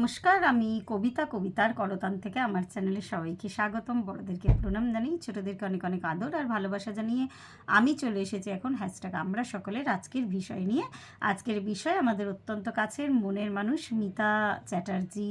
নমস্কার, আমি কবিতা, কবিতার করতান থেকে আমার চ্যানেলে সবাইকে স্বাগতম। বড়দেরকে প্রণাম জানিয়ে, ছোটোদেরকে অনেক অনেক আদর আর ভালোবাসা জানিয়ে আমি চলে এসেছি এখন হ্যাশট্যাগ আমরা সকলের আজকের বিষয় নিয়ে। আজকের বিষয় আমাদের অত্যন্ত কাছের মনের মানুষ মিতা চ্যাটার্জি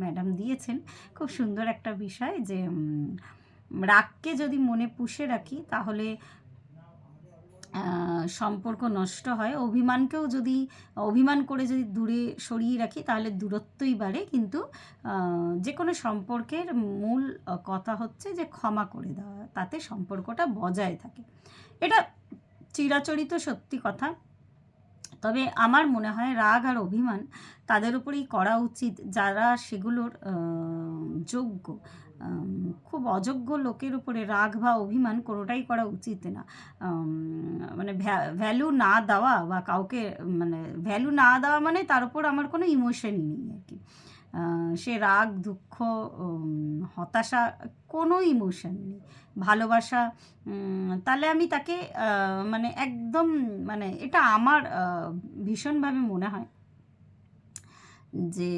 ম্যাডাম দিয়েছেন। খুব সুন্দর একটা বিষয় যে রাগকে যদি মনে পুষে রাখি তাহলে সম্পর্ক নষ্ট হয়। অভিমানকেও যদি, অভিমান করে যদি দূরে সরিয়ে রাখি, তাহলে দূরত্বই বাড়ে। কিন্তু যে কোনো সম্পর্কের মূল কথা হচ্ছে যে ক্ষমা করে দেওয়া। তাতে সম্পর্কটা বজায় থাকে। এটা চিরাচরিত সত্যি কথা। তবে আমার মনে হয় রাগ আর অভিমান তাদের উপরেই করা উচিত। যারা সেগুলোর যোগ্য খুব অযোগ্য লোকের উপরে রাগ বা অভিমান কোনোটাই করা উচিত না। মানে ভ্যালু না দেওয়া বা কাউকে মানে ভ্যালু না দেওয়া মানে তার উপর আমার কোনো ইমোশনই নেই আর কি। সে রাগ, দুঃখ হতাশা কোনো ইমোশন নেই। ভালোবাসা তাহলে আমি তাকে মানে একদম মানে এটা আমার ভীষণভাবে মনে হয়। যে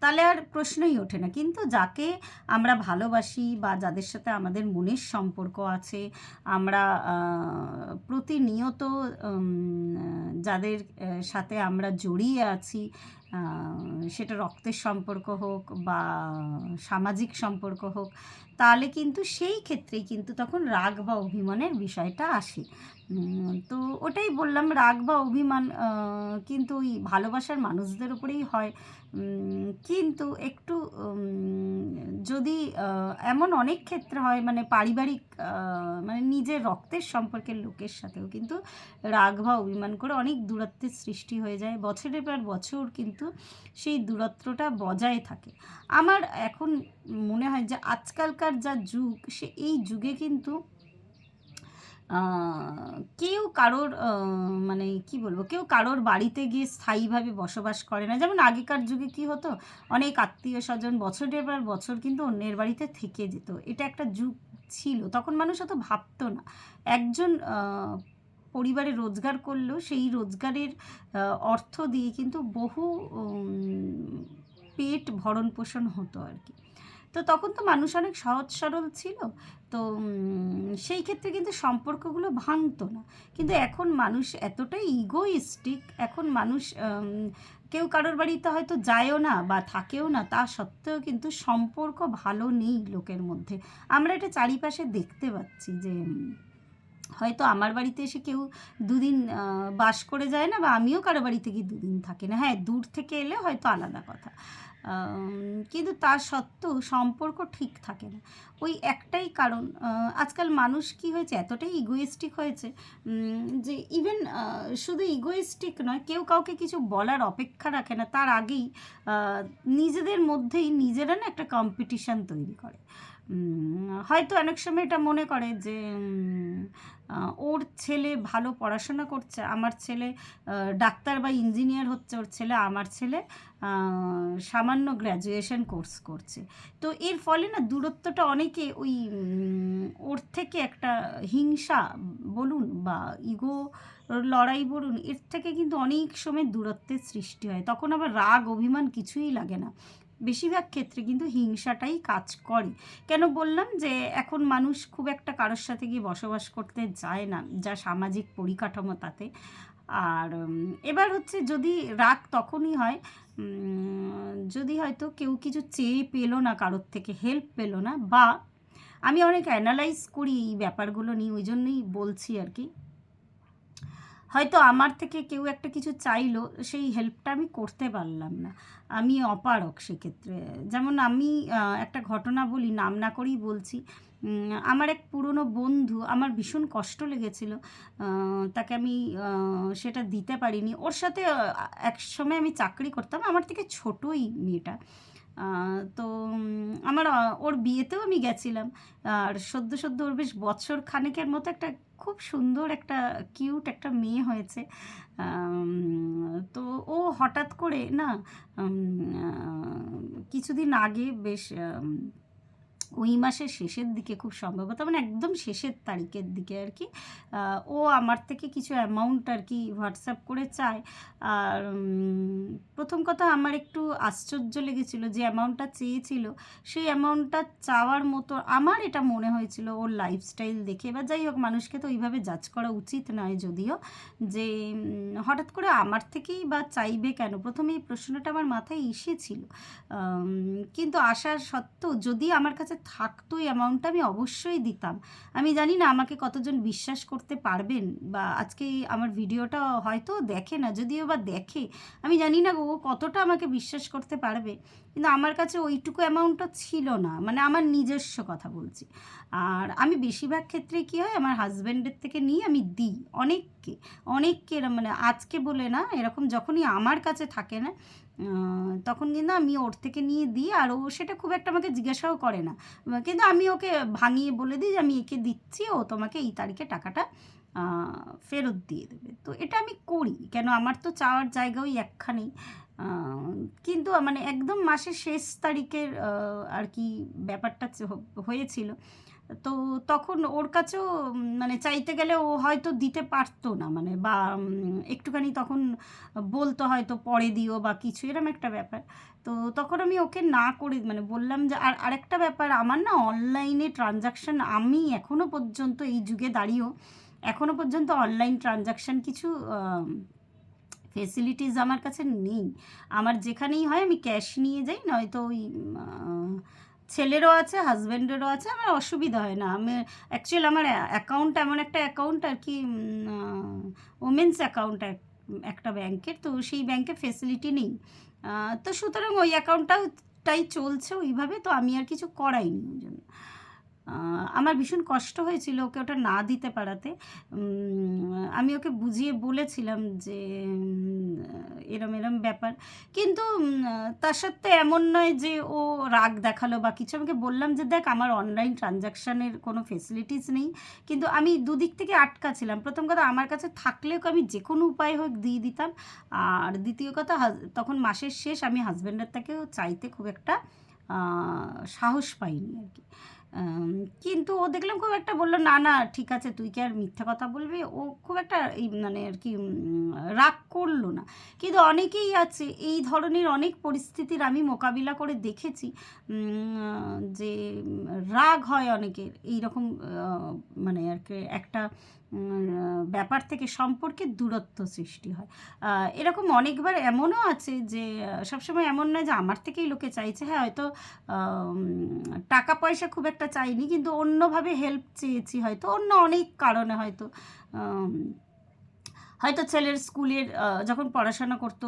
তাহলে আর প্রশ্নই ওঠে না। কিন্তু যাকে আমরা ভালোবাসি বা যাদের সাথে আমাদের মনের সম্পর্ক আছে, আমরা প্রতিনিয়ত যাদের সাথে আমরা জড়িয়ে আছি সেটা রক্তের সম্পর্ক হোক বা সামাজিক সম্পর্ক হোক, তাহলে কিন্তু সেই ক্ষেত্রেই কিন্তু তখন রাগ বা অভিমানের বিষয়টা আসে। তো ওটাই বললাম, রাগ বা অভিমান কিন্তু ওই ভালোবাসার মানুষদের উপরেই হয়। কিন্তু একটু যদি এমন অনেক ক্ষেত্রে হয় মানে পারিবারিক মানে নিজের রক্তের সম্পর্কের লোকের সাথেও কিন্তু রাগ বা অভিমান করে অনেক দূরত্বের সৃষ্টি হয়ে যায়। বছরের পর বছর কিন্তু সেই দূরত্বটা বজায় থাকে। আমার এখন মনে হয় যে আজকালকার যা যুগ, সে এই যুগে কিন্তু কেউ কারোর মানে কি বলব, কেউ কারোর বাড়িতে গিয়ে স্থায়ীভাবে বসবাস করে না। যেমন আগেকার যুগে কি হতো, অনেক আত্মীয় স্বজন বছরের পর বছর কিন্তু অন্যের বাড়িতে থেকে যেত। এটা একটা যুগ ছিল। তখন মানুষ অত ভাবতো না। একজন পরিবারে রোজগার করলেও সেই রোজগারের অর্থ দিয়ে কিন্তু বহু পেট ভরণ পোষণ হতো আর কি। তো তখন তো মানুষ অনেক সহজ সরল ছিল। তো সেই ক্ষেত্রে কিন্তু সম্পর্কগুলো ভাঙতো না। কিন্তু এখন মানুষ এতটাই ইগোইস্টিক এখন মানুষ কেউ কারোর বাড়িতে হয়তো যায়ও না বা থাকেও না, তা সত্ত্বেও কিন্তু সম্পর্ক ভালো নেই লোকের মধ্যে। আমরা এটা চারিপাশে দেখতে পাচ্ছি যে হয়তো আমার বাড়িতে এসে কেউ দুদিন বাস করে যায় না বা আমিও কারও বাড়িতে গিয়ে দুদিন থাকি না। হ্যাঁ দূর থেকে এলে হয়তো আলাদা কথা। কিন্তু তা সত্ত্বেও সম্পর্ক ঠিক থাকে না। ওই একটাই কারণ আজকাল মানুষ কি হয়েছে, এতটাই ইগোয়েস্টিক হয়েছে যে ইভেন শুধু ইগোয়েস্টিক নয়, কেউ কাউকে কিছু বলার অপেক্ষা রাখে না। তার আগেই নিজেদের মধ্যেই নিজেরা না একটা কম্পিটিশান তৈরি করে। হয়তো অনেক সময় এটা মনে করে যে ওর ছেলে ভালো পড়াশোনা করছে, আমার ছেলে ডাক্তার বা ইঞ্জিনিয়ার হচ্ছে, ওর ছেলে, আমার ছেলে সামান্য গ্র্যাজুয়েশন কোর্স করছে। তো এর ফলে না দূরত্বটা অনেকে ওই ওর থেকে একটা হিংসা বলুন বা ইগো লড়াই বলুন, এর থেকে কিন্তু অনেক সময় দূরত্বের সৃষ্টি হয়। তখন আবার রাগ, অভিমান কিছুই লাগে না। বেশিরভাগ ক্ষেত্রে কিন্তু হিংসাটাই কাজ করে। কেন বললাম যে, এখন মানুষ খুব একটা কারোর সাথে গিয়ে বসবাস করতে যায় না, যা সামাজিক পরিকাঠামো তাতে আর এবার হচ্ছে যদি রাগ তখনই হয় যদি হয়তো কেউ কিছু চেয়ে পেল না, কারোর থেকে হেল্প পেল না, বা আমি অনেক অ্যানালাইজ করি এই ব্যাপারগুলো নিয়ে, ওই জন্যই বলছি আর কি। হয়তো আমার থেকে কেউ একটা কিছু চাইলো, সেই হেল্পটা আমি করতে পারলাম না। আমি অপারক সেক্ষেত্রে। যেমন আমি একটা ঘটনা বলি, নাম না করেই বলছি। আমার এক পুরনো বন্ধু, আমার ভীষণ কষ্ট লেগেছিল তাকে আমি সেটা দিতে পারিনি। ওর সাথে এক সময় আমি চাকরি করতাম, আমার থেকে ছোটই মেয়েটা। তো আমার ওর বিয়েতেও আমি গেছিলাম। আর সদ্য সদ্য ওর বেশ বছর খানেকের মতো একটা খুব সুন্দর একটা কিউট একটা মেয়ে হয়েছে। তো ও হঠাৎ করে না কিছুদিন আগে বেশ ওই মাসের শেষের দিকে খুব সম্ভবত মানে একদম শেষের তারিখের দিকে আর কি ও আমার থেকে কিছু অ্যামাউন্ট আর কি হোয়াটসঅ্যাপ করে চায়। আর প্রথম কথা আমার একটু আশ্চর্য লেগেছিল যে অ্যামাউন্টটা চেয়েছিল, সেই অ্যামাউন্টটা চাওয়ার মতো আমার এটা মনে হয়েছিল ওর লাইফস্টাইল দেখে। বা যাই হোক, মানুষকে তো ওইভাবে জাজ করা উচিত নয় যদিও যে হঠাৎ করে আমার থেকেই বা চাইবে কেন? প্রথমে এই প্রশ্নটা আমার মাথায় এসেছিল। কিন্তু আসার সত্ত্বেও যদি আমার কাছে থাকতো এই অ্যামাউন্টটা আমি অবশ্যই দিতাম। আমি জানি না আমাকে কতজন বিশ্বাস করতে পারবেন বা আজকে আমার ভিডিওটা হয়তো দেখে না, যদিও বা দেখে। আমি জানি না ও কতটা আমাকে বিশ্বাস করতে পারবে। কিন্তু আমার কাছে ওইটুকু অ্যামাউন্টটা ছিল না মানে আমার নিজস্ব কথা বলছি। আর আমি বেশিরভাগ ক্ষেত্রে কী হয়, আমার হাজব্যান্ডের থেকে নিয়ে আমি দিই অনেককে। অনেককে মানে আজকে বলে না, এরকম যখনই আমার কাছে থাকে না তখন কিন্তু আমি ওর থেকে নিয়ে দিই আর ও সেটা খুব একটা আমাকে জিজ্ঞাসাও করে না। কিন্তু আমি ওকে ভাঙিয়ে বলে দিই যে আমি একে দিচ্ছি, ও তোমাকে এই তারিখে টাকাটা ফেরত দিয়ে দেবে। তো এটা আমি করি, কেন আমার তো চাওয়ার জায়গা ওই একখানেই কিন্তু মানে একদম মাসের শেষ তারিখের আর কি ব্যাপারটা হয়েছিল। তো তখন ওর কাছেও মানে চাইতে গেলে ও হয়তো দিতে পারতো না মানে বা একটুখানি তখন বলতো হয়তো পরে দিও বা কিছু, এরম একটা ব্যাপার। তো তখন আমি ওকে না করে মানে বললাম যে, আর আরেকটা ব্যাপার, আমার না অনলাইনে ট্রানজাকশান আমি এখনও পর্যন্ত এই যুগে দাঁড়িয়েও এখনও পর্যন্ত অনলাইন ট্রানজাকশান কিছু ফেসিলিটিস আমার কাছে নেই। আমার যেখানেই হয় আমি ক্যাশ নিয়ে যাই, নয়তো ওই ছেলেরও আছে হাজব্যান্ডেরও আছে, আমার অসুবিধা হয় না। আমি অ্যাকচুয়ালি আমার অ্যাকাউন্ট এমন একটা অ্যাকাউন্ট আর কি ওমেন্স অ্যাকাউন্ট একটা ব্যাংকের, তো সেই ব্যাংকে ফেসিলিটি নেই। তো সুতরাং ওই অ্যাকাউন্টটাও তাই চলছে ওইভাবে, তো আমি আর কিছু করাইনি ওই জন্য। আমার ভীষণ কষ্ট হয়েছিল ওকে ওটা না দিতে পারাতে। আমি ওকে বুঝিয়ে বলেছিলাম যে এরম এরম ব্যাপার। কিন্তু তার সত্ত্বে এমন নয় যে ও রাগ দেখাল বা কিছু। আমাকে বললাম যে, দেখ, আমার অনলাইন ট্রানজাকশানের কোনো ফেসিলিটিস নেই। কিন্তু আমি দুদিক থেকে আটকা ছিলাম। প্রথম কথা, আমার কাছে থাকলেও আমি যে কোনো উপায় হোক দিয়ে দিতাম। আর দ্বিতীয় কথা তখন মাসের শেষ আমি হাজব্যান্ডের থেকেও চাইতে খুব একটা সাহস পাইনি আর কি। কিন্তু ও দেখলাম খুব একটা বলল, না না, ঠিক আছে, তুই কি আর মিথ্যা কথা বলবি? ও খুব একটা এই মানে আর কি রাগ করল না। কিন্তু অনেকেই আছে, এই ধরনের অনেক পরিস্থিতির আমি মোকাবিলা করে দেখেছি যে রাগ হয় অনেকের, এইরকম রকম মানে একটা ব্যাপার থেকে সম্পর্কে দূরত্ব সৃষ্টি হয়। এরকম অনেকবার এমনও আছে যে, সবসময় এমন নয় যে আমার থেকেই লোকে চাইছে হ্যাঁ হয়তো টাকা পয়সা খুব একটা চাইনি, কিন্তু অন্যভাবে হেল্প চেয়েছি হয়তো, অন্য অনেক কারণে হয়তো হয়তো ছেলের স্কুলের যখন পড়াশোনা করতো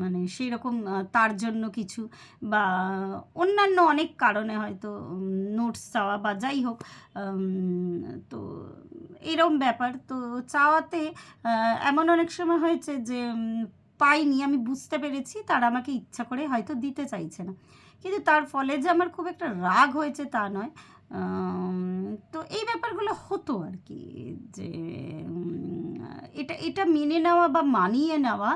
মানে সেই রকম তার জন্য কিছু বা অন্যান্য অনেক কারণে হয়তো নোটস চাওয়া বা যাই হোক তো এরম ব্যাপার। তো চাওয়াতে এমন অনেক সময় হয়েছে যে পাইনি, আমি বুঝতে পেরেছি, তারা আমাকে ইচ্ছা করে হয়তো দিতে চাইছে না। কিন্তু তার ফলে যে আমার খুব একটা রাগ হয়েছে তা নয়। তো এই ব্যাপারগুলো হতো আর কি যে এটা এটা মেনে নেওয়া বা মানিয়ে নেওয়া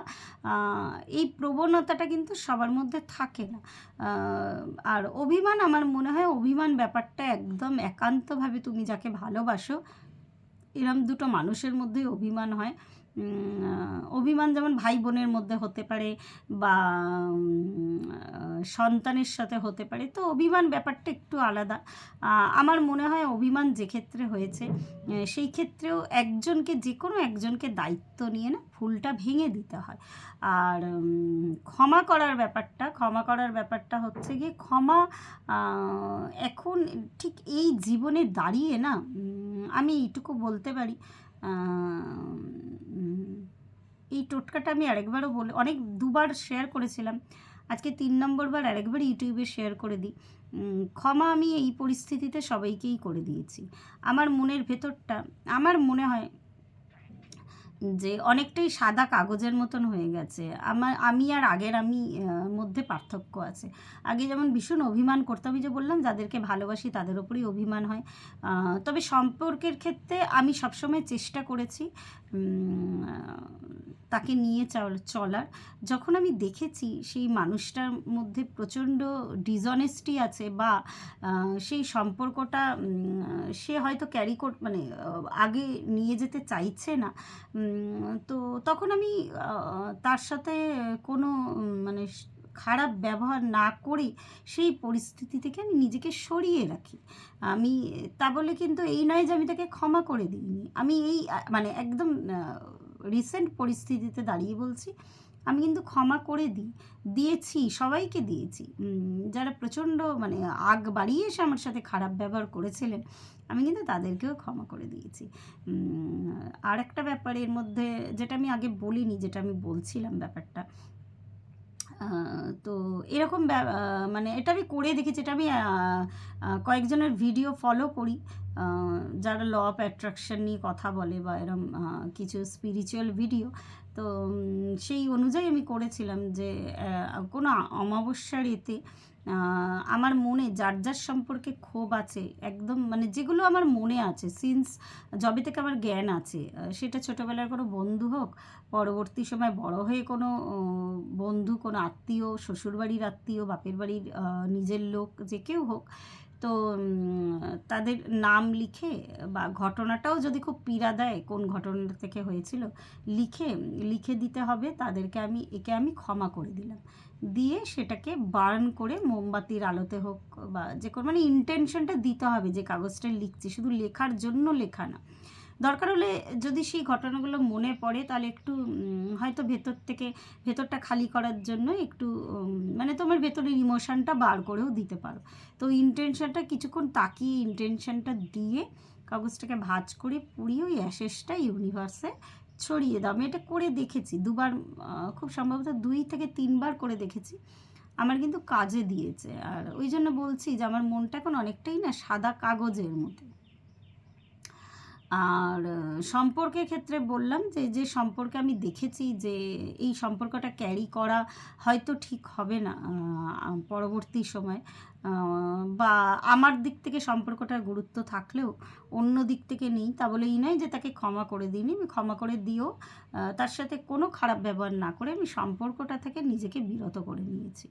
এই প্রবণতাটা কিন্তু সবার মধ্যে থাকে না। আর অভিমান, আমার মনে হয় অভিমান ব্যাপারটা একদম একান্তভাবে তুমি যাকে ভালোবাসো, এরম দুটো মানুষের মধ্যেই অভিমান হয়। অভিমান যেমন ভাই বোনের মধ্যে হতে পারে বা সন্তানের সাথে হতে পারে, তো অভিমান ব্যাপারটা একটু আলাদা। আমার মনে হয় অভিমান যে ক্ষেত্রে হয়েছে সেই ক্ষেত্রেও একজনকে যে কোনো একজনকে দায়িত্ব নিয়ে না ফুলটা ভেঙে দিতে হয়। আর ক্ষমা করার ব্যাপারটা, ক্ষমা করার ব্যাপারটা হচ্ছে গিয়ে ক্ষমা এখন ঠিক এই জীবনে দাঁড়িয়ে না আমি এইটুকু বলতে পারি এই টোটকাটা আমি আরেকবারও বলে অনেক দুবার শেয়ার করেছিলাম। আজকে তিন নম্বরবার আরেকবার ইউটিউবে শেয়ার করে দিই। ক্ষমা আমি এই পরিস্থিতিতে সবাইকেই করে দিয়েছি। আমার মনের ভেতরটা আমার মনে হয় যে অনেকটাই সাদা কাগজের মতন হয়ে গেছে। আমার, আমি আর আগের আমি মধ্যে পার্থক্য আছে। আগে যেমন ভীষণ অভিমান করতাম যে বললাম, যাদেরকে ভালোবাসি তাদের ওপরেই অভিমান হয়। তবে সম্পর্কের ক্ষেত্রে আমি সবসময় চেষ্টা করেছি তাকে নিয়ে চল- চলার। যখন আমি দেখেছি সেই মানুষটার মধ্যে প্রচণ্ড ডিজনেস্টি আছে বা সেই সম্পর্কটা সে হয়তো ক্যারি কর মানে আগে নিয়ে যেতে চাইছে না তো তখন আমি তার সাথে কোনো মানে খারাপ ব্যবহার না করে সেই পরিস্থিতি থেকে আমি নিজেকে সরিয়ে রাখি। আমি, তা বলে কিন্তু এই নয় যে আমি তাকে ক্ষমা করে দিইনি। আমি এই মানে একদম রিসেন্ট পরিস্থিতিতে দাঁড়িয়ে বলছি, আমি কিন্তু ক্ষমা করে দিই। দিয়েছি, সবাইকে দিয়েছি। যারা প্রচণ্ড মানে আগ বাড়িয়ে এসে আমার সাথে খারাপ ব্যবহার করেছিলেন, আমি কিন্তু তাদেরকেও ক্ষমা করে দিয়েছি। আর একটা ব্যাপার এর মধ্যে, যেটা আমি আগে বলিনি, যেটা আমি বলছিলাম ব্যাপারটা তো এরকম মানে এটা আমি করে দেখেছি, এটা আমি কয়েকজনের ভিডিও ফলো করি। যারা ল অফ অ্যাট্রাকশন নিয়ে কথা বলে বা এরম কিছু স্পিরিচুয়াল ভিডিও তো সেই অনুযায়ী আমি করেছিলাম যে কোনো অমাবস্যার এতে আমার মনে যার যার সম্পর্কে ক্ষোভ আছে, একদম মানে যেগুলো আমার মনে আছে সিন্স যবে থেকে আমার জ্ঞান আছে সেটা ছোটোবেলার কোনো বন্ধু হোক, পরবর্তী সময় বড় হয়ে কোনো বন্ধু, কোনো আত্মীয়, শ্বশুরবাড়ির আত্মীয়, বাপের বাড়ির নিজের লোক, যে কেউ হোক তো তাদের নাম লিখে বা ঘটনাটাও যদি খুব পীড়া দেয়, কোন ঘটনাটা থেকে হয়েছিল, লিখে লিখে দিতে হবে, তাদেরকে আমি, একে আমি ক্ষমা করে দিলাম। দিয়ে সেটাকে বার্ন করে মোমবাতির আলোতে হোক বা যে কোনো মানে ইন্টেনশনটা দিতে হবে যে কাগজটা লিখছি, শুধু লেখার জন্য লেখা না। দরকার হলে যদি সেই ঘটনাগুলো মনে পড়ে, তাহলে একটু হয়তো ভেতর থেকে, ভেতরটা খালি করার জন্য একটু মানে তোমার ভেতরের ইমোশানটা বার করেও দিতে পারো। তো ইন্টেনশনটা কিছুক্ষণ তাকিয়ে ইন্টেনশনটা দিয়ে কাগজটাকে ভাজ করে পুড়িয়ে ওই অ্যাশেসটা ইউনিভার্সে ছড়িয়ে দাও। আমি এটা করে দেখেছি, দুবার খুব সম্ভবত দুই থেকে তিনবার করে দেখেছি। আমার কিন্তু কাজে দিয়েছে। আর ওই জন্য বলছি যে, আমার মনটা এখন অনেকটাই না সাদা কাগজের মতো। আর সম্পর্কের ক্ষেত্রে বললাম যে যে সম্পর্কে আমি দেখেছি যে, এই সম্পর্কটা ক্যারি করা হয়তো ঠিক হবে না পরবর্তী সময়। বা আমার দিক থেকে সম্পর্কটার গুরুত্ব থাকলেও অন্য দিক থেকে নেই তা বলে এই নয় যে তাকে ক্ষমা করে দিইনি আমি ক্ষমা করে আহ, তার সাথে কোনো খারাপ ব্যবহার না করে আমি সম্পর্কটা থেকে নিজেকে বিরত করে নিয়েছি।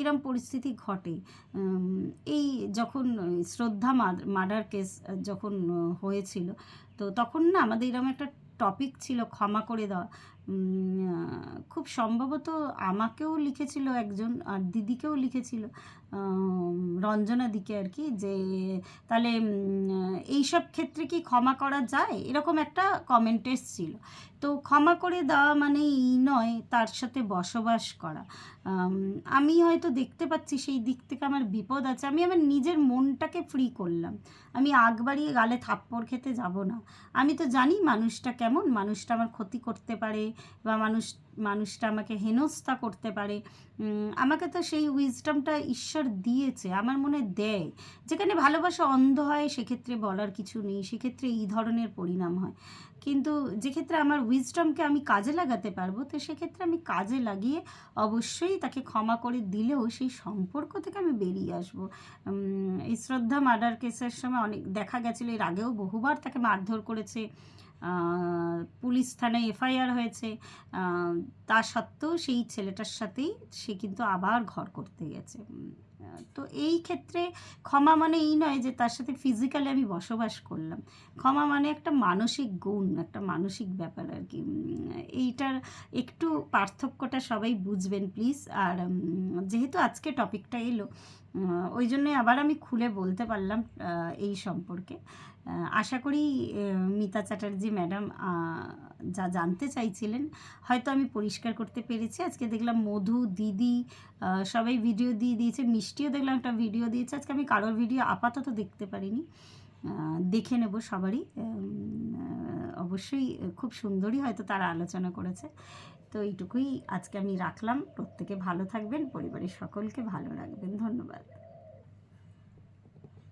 এরম পরিস্থিতি ঘটে। এই যখন শ্রদ্ধা মার্ডার কেস যখন হয়েছিল তো তখন না আমাদের এরকম একটা টপিক ছিল ক্ষমা করে দেওয়া। খুব সম্ভবত আমাকেও লিখেছিল একজন আর দিদিকেও লিখেছিল রঞ্জনা দিকে আর কি, যে তাহলে এইসব ক্ষেত্রে কি ক্ষমা করা যায়? এরকম একটা কমেন্ট এসছিল। তো ক্ষমা করে দেওয়া মানে এই নয়, তার সাথে বসবাস করা। আমি হয়তো দেখতে পাচ্ছি সেই দিক থেকে আমার বিপদ আছে, আমি আমার নিজের মনটাকে ফ্রি করলাম। আমি আগ বাড়িয়ে গালে থাপ্পড় খেতে যাব না। আমি তো জানি মানুষটা কেমন, মানুষটা আমার ক্ষতি করতে পারে বা মানুষ, মানুষটা আমাকে হেনস্থা করতে পারে আমাকে তো সেই উইজডমটা ঈশ্বর দিয়েছে, আমার মনে দেয়। যেখানে ভালোবাসা অন্ধ হয়, সেক্ষেত্রে বলার কিছু নেই, সেক্ষেত্রে এই ধরনের পরিণাম হয়। কিন্তু যেক্ষেত্রে আমার উইজডমকে আমি কাজে লাগাতে পারব, তো সেক্ষেত্রে আমি কাজে লাগিয়ে অবশ্যই তাকে ক্ষমা করে দিলেও সেই সম্পর্ক থেকে আমি বেরিয়ে আসব। এই শ্রদ্ধা মার্ডার কেসের সময় অনেক, দেখা গেছিল, এর আগেও বহুবার তাকে মারধর করেছে। পুলিশ থানায় এফআইআর হয়েছে। তা সত্ত্বেও সেই ছেলেটার সাথেই সে কিন্তু আবার ঘর করতে গেছে। তো এই ক্ষেত্রে ক্ষমা মানে এই নয় যে তার সাথে ফিজিক্যালি আমি বসবাস করলাম। ক্ষমা মানে একটা মানসিক গুণ, একটা মানসিক ব্যাপার আর কি। এইটার একটু পার্থক্যটা সবাই বুঝবেন প্লিজ আর যেহেতু আজকে টপিকটা এলো ওই জন্যই আবার আমি খুলে বলতে পারলাম এই সম্পর্কে। আশা করি মিতা চ্যাটার্জি ম্যাডাম যা জানতে চাইছিলেন, হয়তো আমি পরিষ্কার করতে পেরেছি। আজকে দেখলাম মধু, দিদি সবাই ভিডিও দিয়ে দিয়েছে, মিষ্টিও দেখলাম, একটা ভিডিও দিয়েছে। আজকে আমি কারোর ভিডিও আপাতত দেখতে পারিনি। দেখে নেব সবারই। অবশ্যই খুব সুন্দরই হয়তো তারা আলোচনা করেছে। তো এইটুকুই আজকে আমি রাখলাম। প্রত্যেকে ভালো থাকবেন, পরিবারের সকলকে ভালো রাখবেন। ধন্যবাদ।